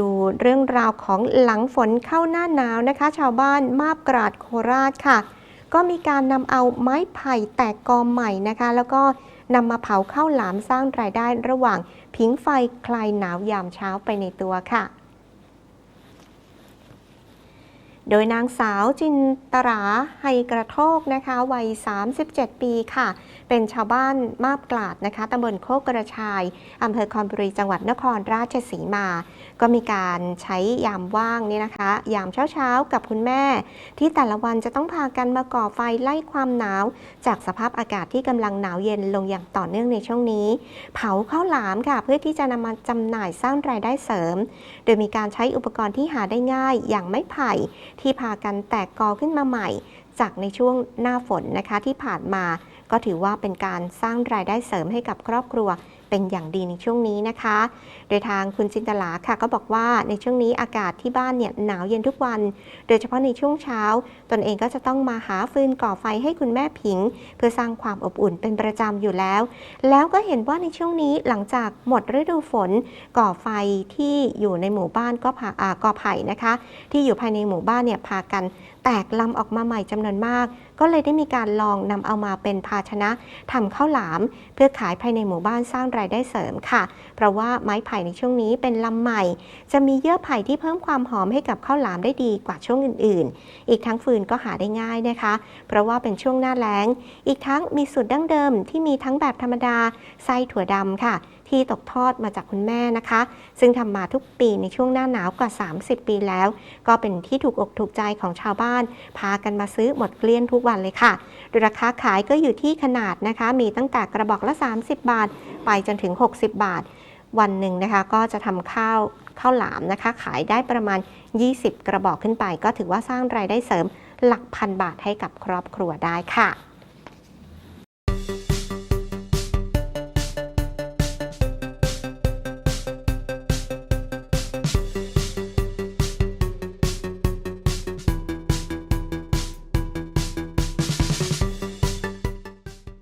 ดูเรื่องราวของหลังฝนเข้าหน้าหนาวนะคะ ชาวบ้านมาบกราดโคราชค่ะ ก็มีการนำเอาไม้ไผ่แตกกอใหม่นะคะ แล้วก็นำมาเผาข้าวหลามสร้างรายได้ระหว่าง ผิงไฟคลายหนาวยามเช้าไปในตัวค่ะ โดยนางสาวจินตราไฮกระโทกนะคะวัย 37 ปีค่ะ เป็นชาวบ้านมาบกลาดนะคะตำบลโคกกระชายอำเภอคอนบุรีจังหวัดนครราชสีมา ก็มีการใช้ยามว่างนี่นะคะ ยามเช้าๆ กับคุณแม่ ที่แต่ละวันจะต้องพากันมาก่อไฟไล่ความหนาว จากสภาพอากาศที่กำลังหนาวเย็นลงอย่างต่อเนื่องในช่วงนี้ เผาข้าวหลามค่ะ เพื่อที่จะนำมาจำหน่ายสร้างรายได้เสริม โดยมีการใช้อุปกรณ์ที่หาได้ง่ายอย่างไม้ไผ่ที่พากันแตกกอขึ้นมาใหม่ จากในช่วงหน้าฝนนะคะที่ผ่านมา ก็ถือว่าเป็นการสร้างรายได้เสริมให้กับครอบครัว เป็นอย่างดีในช่วงนี้นะคะ โดยทางคุณจินตลาค่ะก็บอกว่าในช่วงนี้อากาศที่บ้านเนี่ยหนาวเย็นทุกวัน โดยเฉพาะในช่วงเช้า ตนเองก็จะต้องมาหาฟืนก่อไฟให้คุณแม่ผิง เพื่อสร้างความอบอุ่นเป็นประจำอยู่แล้ว แล้วก็เห็นว่าในช่วงนี้หลังจากหมดฤดูฝน ก่อไฟที่อยู่ในหมู่บ้านก็พาอ่ากอไผ่นะคะ ที่อยู่ภายในหมู่บ้านเนี่ยพากัน แตกลำออกมาใหม่จำนวนมาก ก็เลยได้มีการลองนำเอามาเป็นภาชนะทำข้าวหลาม เพื่อขายภายในหมู่บ้านสร้างรายได้เสริมค่ะ เพราะว่าไม้ไผ่ในช่วงนี้เป็นลำใหม่ จะมีเยื่อไผ่ที่เพิ่มความหอมให้กับข้าวหลามได้ดีกว่าช่วงอื่น ๆ อีกทั้งฟืนก็หาได้ง่ายนะคะ เพราะว่าเป็นช่วงหน้าแล้ง อีกทั้งมีสูตรดั้งเดิมที่มีทั้งแบบธรรมดาไส้ถั่วดำค่ะ ที่ตกทอดมาจากคุณแม่นะคะ ซึ่งทำมาทุกปีในช่วงหน้าหนาวกว่า 30 ปีแล้ว ก็เป็นที่ถูกอกถูกใจของชาวบ้าน พากันมาซื้อหมดเกลี้ยงทุกวันเลยค่ะโดยราคาขายก็อยู่ที่ขนาดนะคะ มีตั้งแต่กระบอกละ 30 บาท ไปจนถึง 60 บาท วันหนึ่งนะคะก็จะทำข้าวข้าวหลามนะคะ ขายได้ประมาณ 20 กระบอกขึ้นไป ก็ถือว่าสร้างรายได้เสริมหลักพันบาทให้กับครอบครัวได้ค่ะ